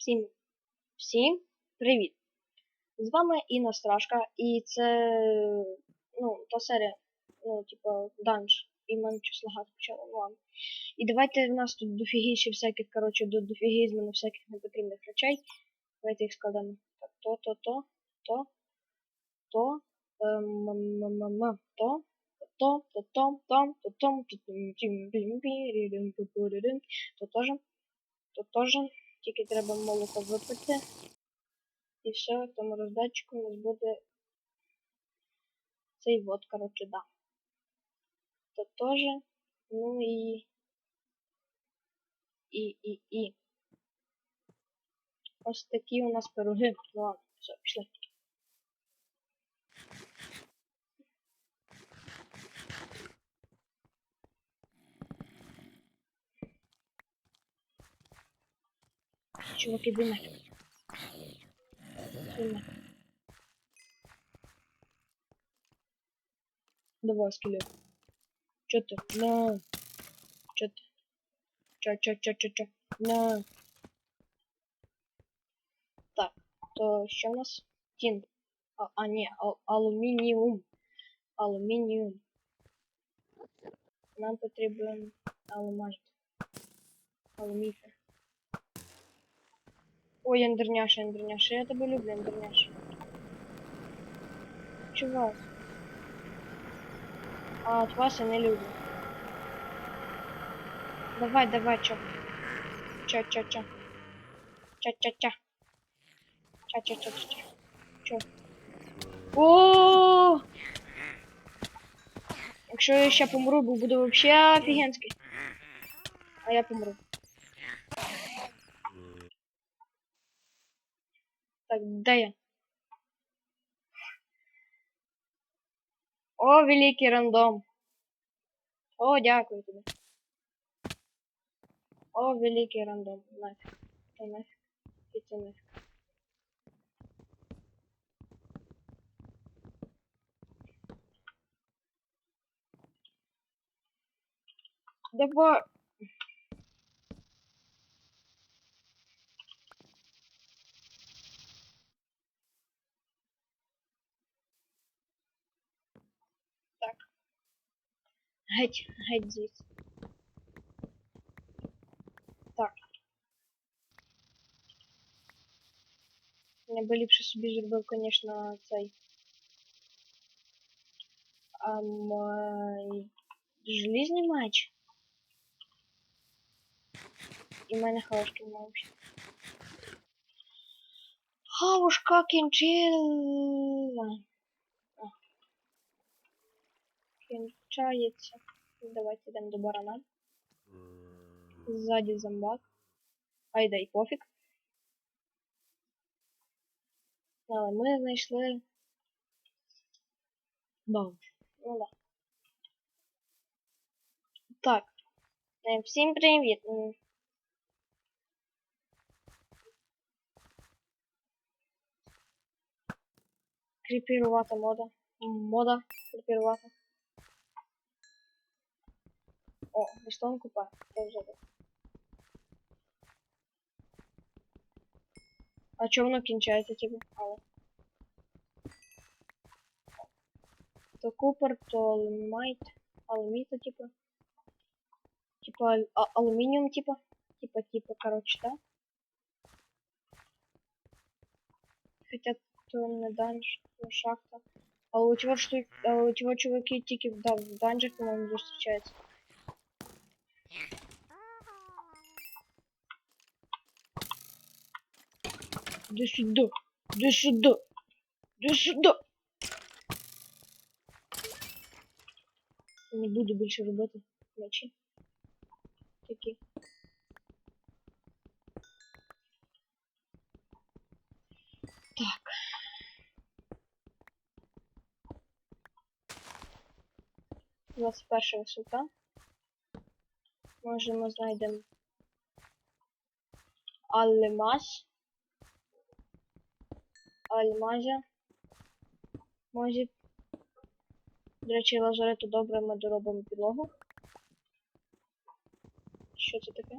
Всім, всім привіт! З вами Інна Страшка, і це ну, та серія, ну, типа, данж. І мене щось лагати почало, ну ладно. І давайте в нас тут дофігіше всяких, коротше, до дофігізму всяких непотрібних речей. Давайте їх складемо. Так, то, то, то, то, то, ем, м, м, м, м, то, то, то, то, то, то, то, то, тим, тим, пім, пі, рі-дим, пу, пу, рі-дим. то теж, то теж. Тільки треба молоко випити. І все, в тому роздатчику у нас буде цей вот, коротше, да. То теж. Ну і. І, і, і. Ось такі у нас пироги. Ладно, все, пішли. чувак, иди нафиг. Давай, скелет. Чё ты? На. Чё ты? ч-ч-ч-ч-ч, На. Так, то что у нас? Тин. А, а не, а, алюминиум. Алюминиум. Нам потребуем алмазь. Алмазь. Ой, ендерняша, ендерняша. Я тебе люблю, ендерняша. Чувак. А от вас я не люблю. Давай, давай, чё. Чё, чё, чё. Чё, чё, чё. Чё, чё, чё, чё, чё. Чё? О! Якщо я ще помру, бо буде вообще офігенський. А я помру. Так, де я? О, великий рандом. О, дякую тобі. О, великий рандом. Нафіг. Це нафіг. І це нафіг. Давай. Так. Геть, геть звідси. Так. Я би ліпше собі зробив, конечно, цей. Ам, е, желізний меч. І в мене хаошки немає взагалі. Хавушка кінчила. А. Кінчається. Давайте йдемо до барана. Ззаді зомбак. Ай дай пофіг. Але ми знайшли. Бомж. Ну да. Так. Е, Всім привіт. М, Кріпірувата мода. Мода кріпірувата. О, Рестон купа. Це вже так. А чого воно кінчається, типу? Але. То купер, то алумайт. Алуміта, типу. Типа ал а алюминиум, типа. Типа, типа, короче, да? Хотя то не данж, то шахта. А у чего что, а у чего чуваки тики да, в данжах, по-моему, встречаются. Иди сюда, иди сюда, иди сюда. Не буду більше робити мечі. Такі. Так. Двадцять перша висота. Може ми знайдемо Алмаз. Альмазя. Може. До речі, лазарету добре ми доробимо підлогу. Що це таке?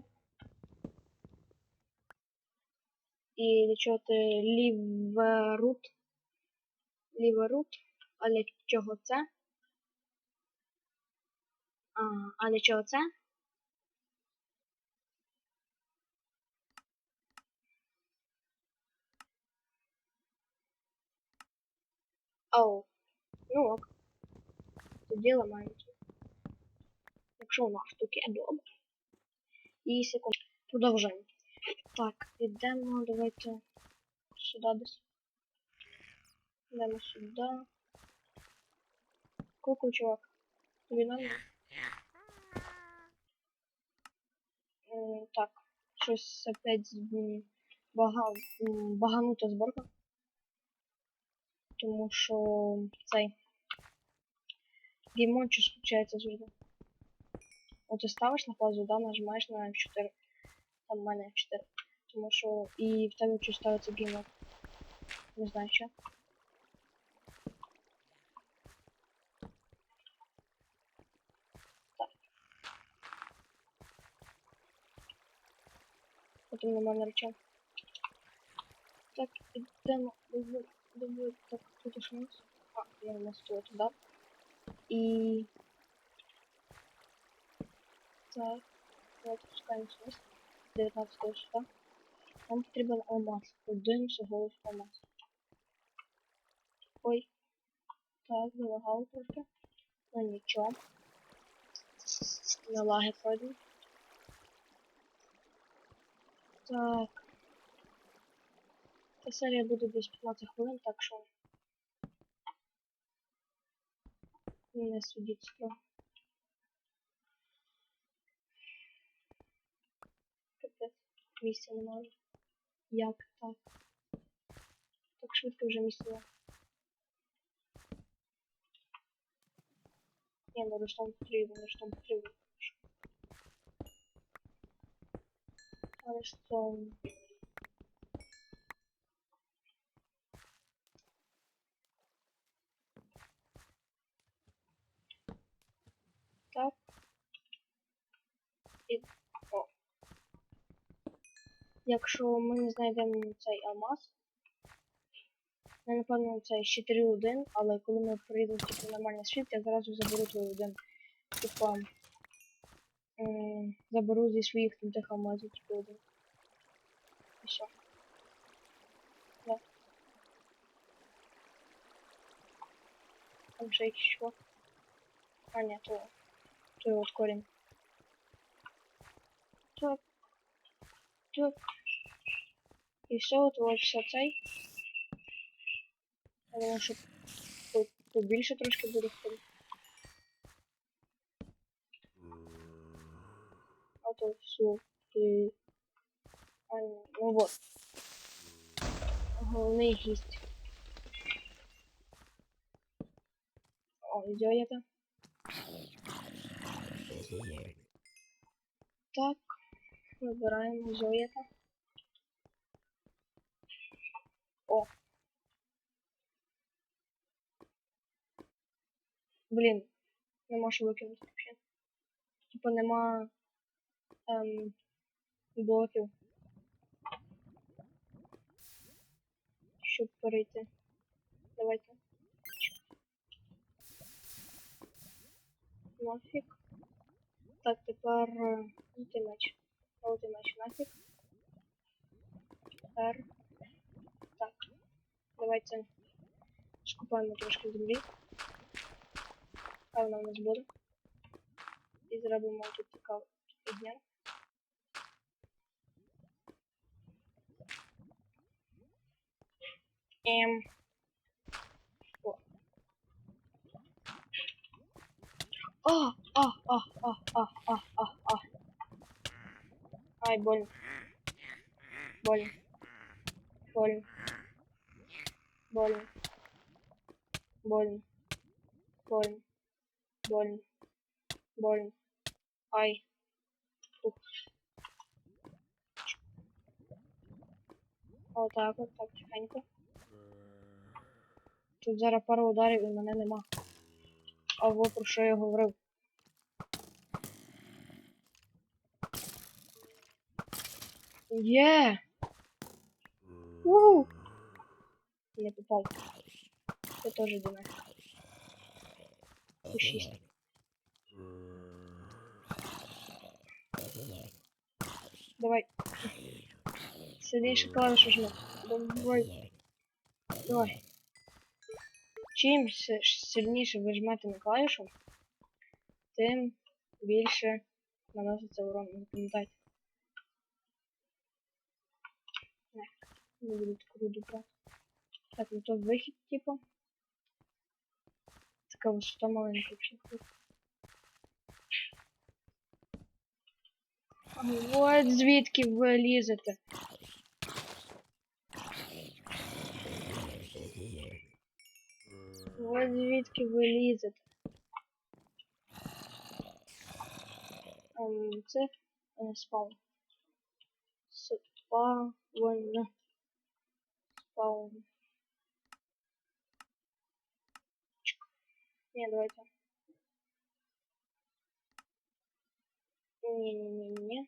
І для чого ти ліверут? Ліверут? А для чого це? А, а для чого це? Оу. Ну ок. Тоді ламаємо. Якщо нас таке добре. І секунду. Продовжуємо. Так, підемо, давайте сюди десь. Йдемо сюди. Куку, чувак. Тобі нормально? Так, щось опять м, бага... м, баганута зборка. Тому що цей геймон щось включається завжди. От ти ставиш на паузу, да, нажимаєш на F4. Там в мене F4. Тому що і в тебе щось ставиться геймон. Не знаю що. Так. Потім на мене рече. Так, ідемо. Давай, давай, так, тут уж нас. А, я на стол туди. І... Так, давайте пускаємося вниз. 19 сюди. Нам потрібен алмаз. Один всього лиш алмаз. Ой. Так, залагало трохи. Ну нічого. На лаги пройдемо. Так. Ця серія буде десь 15 хвилин, так що не судіть строго. Капець, місця немає. Як так? Так швидко вже місця. немає. Ні, ну Руслан потрібен, Руслан потрібен. Але що... Так. І... О. Якщо ми не знайдемо цей алмаз, я напевно це ще 3-1, але коли ми прийдемо типу, нормальний світ, я зразу заберу твій один. Типа заберу зі своїх там тих алмазів типу один. І все. Да. Там ще якийсь чувак. А, ні, то, то от корінь. Так. Так. І все, от ось все цей. Я думаю, що по- побільше трошки буде ходити. А то все. Ти... А, ні, ну вот. Головний гість. О, идете. Так, Вибираємо Зоєта. О. Блін, нема що викинути взагалі. Типа нема ем, блоків. Щоб перейти. Давайте. Нафіг. Так, тепер е, жовтий меч. Жовтий меч нафіг. Тепер. Так. Давайте скупаємо трошки землі. Хай вона у нас буде. І зробимо тут така фігня. Ем. О. А, а, а, а, а, а, а, а. Ай, больно. Больно. Больно. Больно. Больно. Больно. Больно. Больно. Ай. Ух. Отак от, так, тихенько. Тут зараз пару ударів і мене нема. А во про що я говорив. Є! Уу! Не попав. Це теж до нас. По шість. Давай. Сильніше клавішу жми. Давай. Давай. Чим си- сильніше ви жмете на клавішу, тим більше наноситься урон. Запам'ятайте. не буду таку руду брати. Так, ну то вихід, типу. Така висота маленька, якщо хочеш. Вот звідки ви лізете. Вот звідки ви лізете. Ем, це е, спаун. Спаун. Спаун. Чик. Ні, давайте. Не-не-не-не.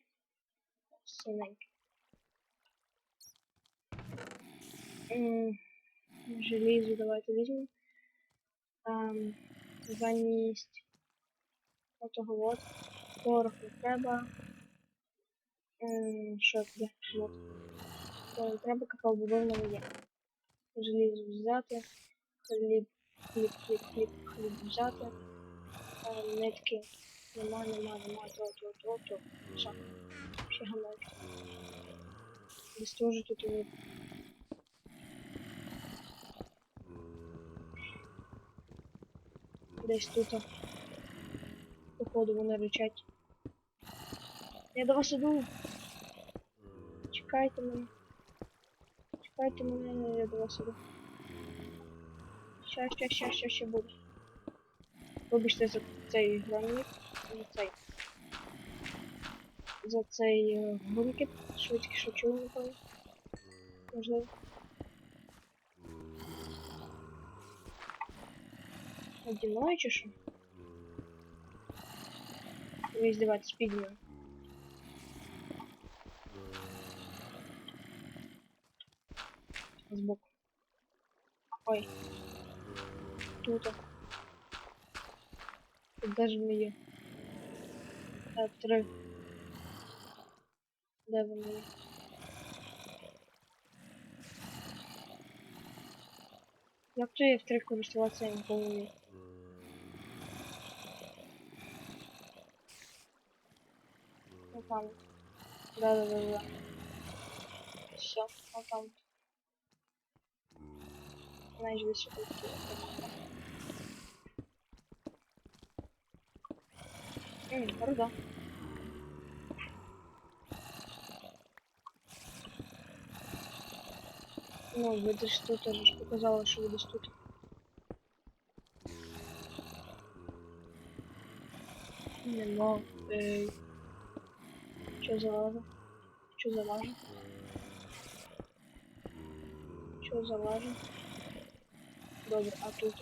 Синенький. М, Железо давайте візьмемо. Ем, замість отого от. Порох не треба. Ем, що туди? От. То треба какао бобов в є. Желізо взяти. Хліб, хліб, хліб, хліб, хліб взяти. Ем, нитки. Нема, нема, нема, то, то, то, то. Що? Ще гамайки. Десь теж тут є. Десь тут. Походу вони речать. Я до вас іду. Чекайте мене. Чекайте мене, я до вас іду. Ща, ща, ща, ща, ще буду. Вибачте за цей гранит, за цей. За цей е, гункіт, швидкі що чули, напевно. Можливо. Наді мною чи що? Ви издеваетесь, пигмею. Сбоку. Ой. Тут. Тут даже не є. Так, три. Де вони є? Як то я в три користуватися я ніколи не вмію? Ну там. Да, да, да, да. Вот там. Знаешь, весь Ммм. Ну, ви десь тут теж ж показала, ви десь тут. Нема. Ей. Що за лажа? Що за лажа? Що за лажа? Добре, а тут?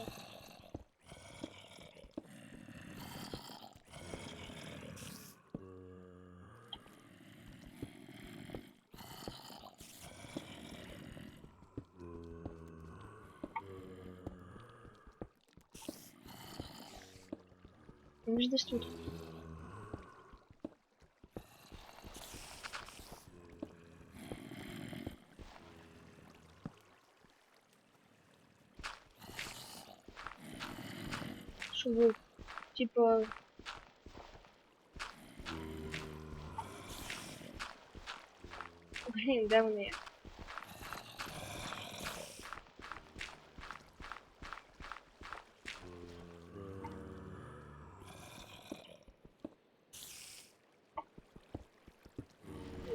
Він ж десь тут. Що ви, типа... Блін, де вони є?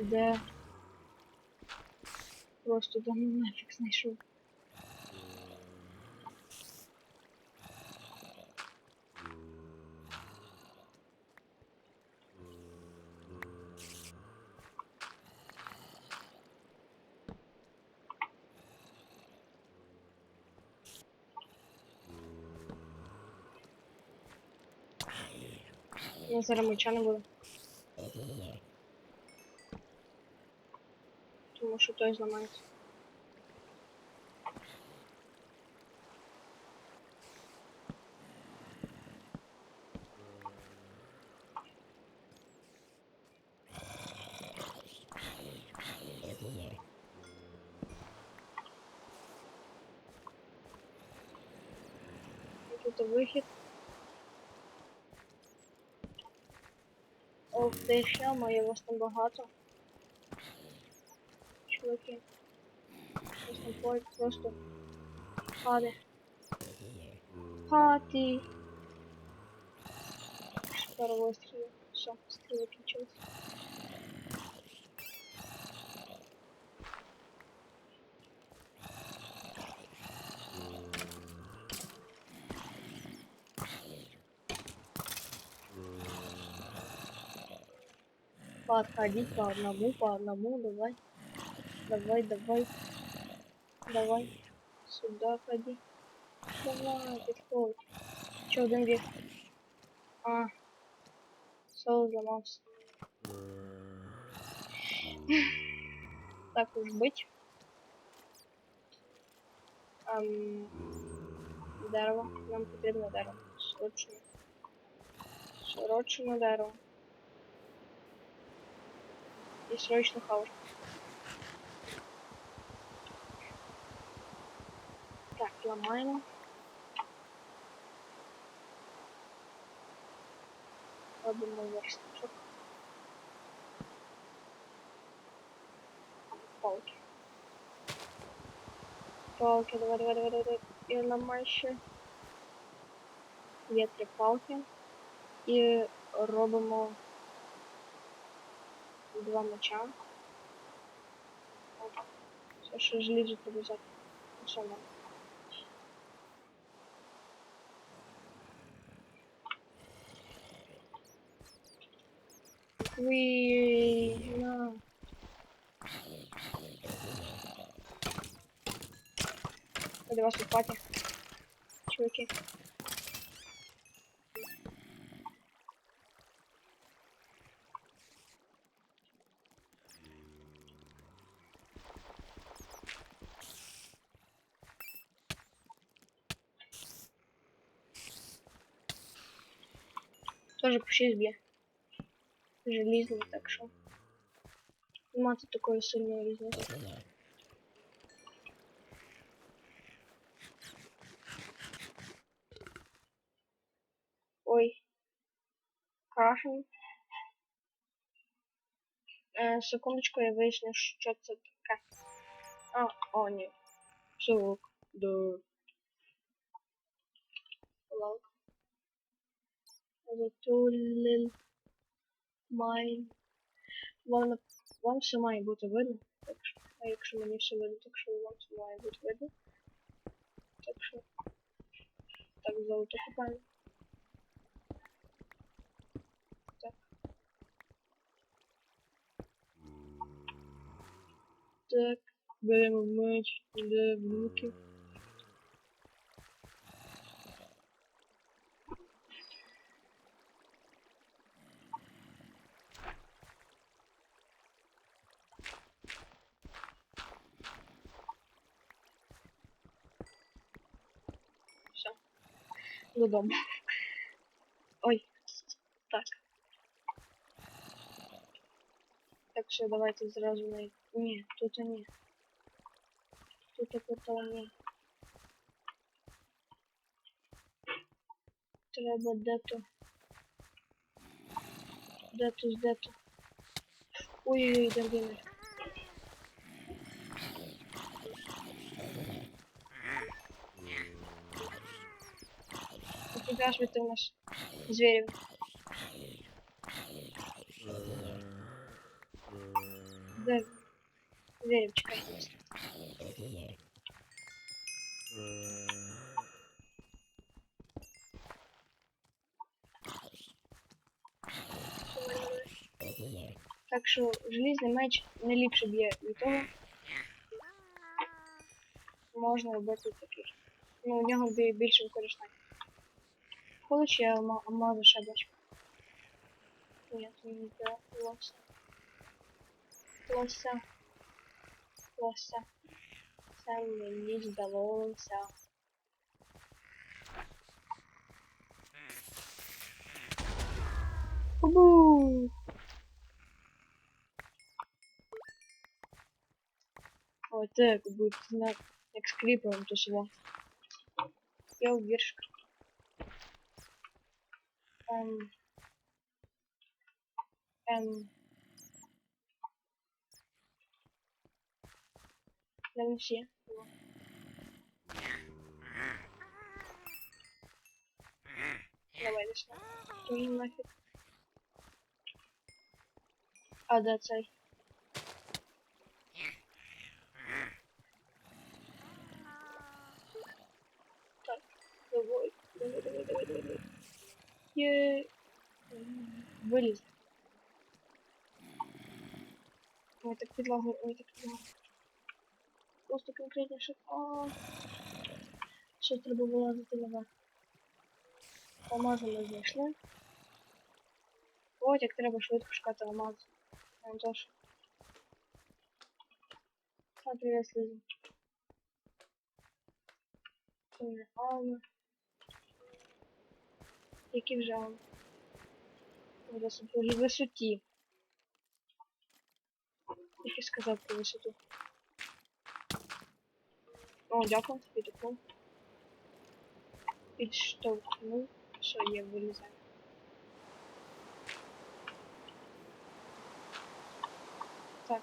Де? Просто там нафіг знайшов. Я зараз меча не буду. Тому що той зламається. Тут вихід. Ох, де ще моє вас там багато. Чуваки. Щось там поїть просто хати. Хати. Паровой стріл. Все, стріли кінчились. Подходить по одному, по одному, давай. Давай, давай. Давай. Сюда ходи. Давай, подходь. Че, один век? А. Сол замался. Так уж быть. Ам, дерево. Нам потрібно дерево. Срочно. Срочно дерево И срочно хавать. Так, ломаем. Робимо верстачок. Палки. Палки, давай, давай, давай, давай, давай. І ламай ще. Є три палки. І робимо два меча. Опа. Все, що желізо тобі взяти. Все, нам. Уи, на. Для вас тут пати. Чуваки. Тоже кущі зб'є. Желізний, так що. Нема тут такої сильної різниці. Ой. Крашен. Е, секундочку, я виясню, що це таке. А, о, ні. Сок. Да. Затулил. Майн. Вам, на- вам все має бути видно. Так що, а якщо мені все видно, так що вам все має бути видно. Так що. Так, золото купаємо. Так. Так, беремо меч, де в Додому. Ой. Так. Так що давайте зразу на... Ні, тут ні. Тут такого ні. Треба де-то. Де-то, де-то. Ой-ой-ой, дорогие. Препятствуйте у нас зверев. Да. Зверев, чекай. Так що желізний меч не ліпше б'є від того. Можна робити такий. Ну, у нього бі- більше використання. Получи я ма- мазу шабочку. Нет, не да, лося. Лося. Лося. Це мені здалося. Бу! О, так, будет знак, як з кріпером тусував. Я віршка. Ем. Ем. Де вони всі? О. Давай десь. Тоже нафиг. А, да, цей. Так, давай, давай, давай, давай, Є... Виліз. Ой, так підлагу, ой, так підлагу. Просто конкретніше. А. Ще треба вилазити наверх. Алмази ми знайшли. Ось як треба швидко шукати алмази. Антош. А, привет, Лиза. Ой, Алма. Які вже Алма? На висоті. висоті. Як я сказав про висоту. О, дякую, підтопнув. Підштовхнув. Що є, вилізає. Так.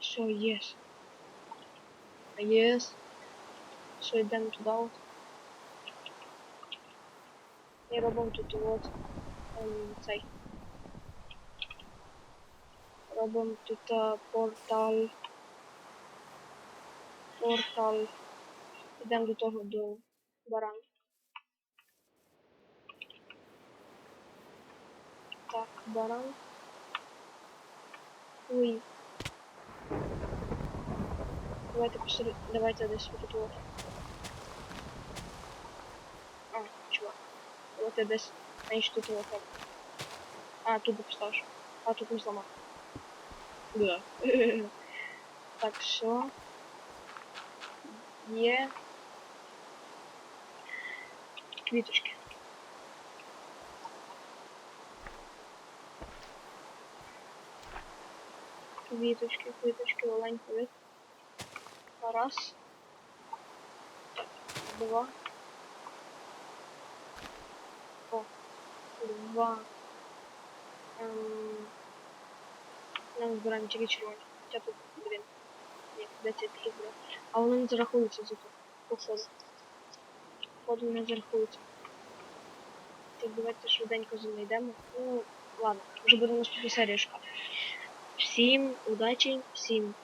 Все, єс. Єс. Все, йдемо туди от. І робимо тут от цей. Робимо тут а, портал. Портал. Йдемо до того до барана. Так, баран. Ой. Давайте посеред... Давайте десь тут вот. А, чувак Вот я десь. Значит, тут вот. А, тут бы поставишь. А, тут не сломал. Да. так, все. Є. Квіточки. Квіточки, квіточки, маленький вид. Раз. Так, два. два. Ем... Нам збираємо тільки червоні. Хоча тут, блін. Ні, де це такі буде. А воно не зарахується зато. Походу. Походу не зарахується. Так, давайте швиденько знайдемо. Ну, ладно, вже буде наступна серія шукати. Всім удачі, всім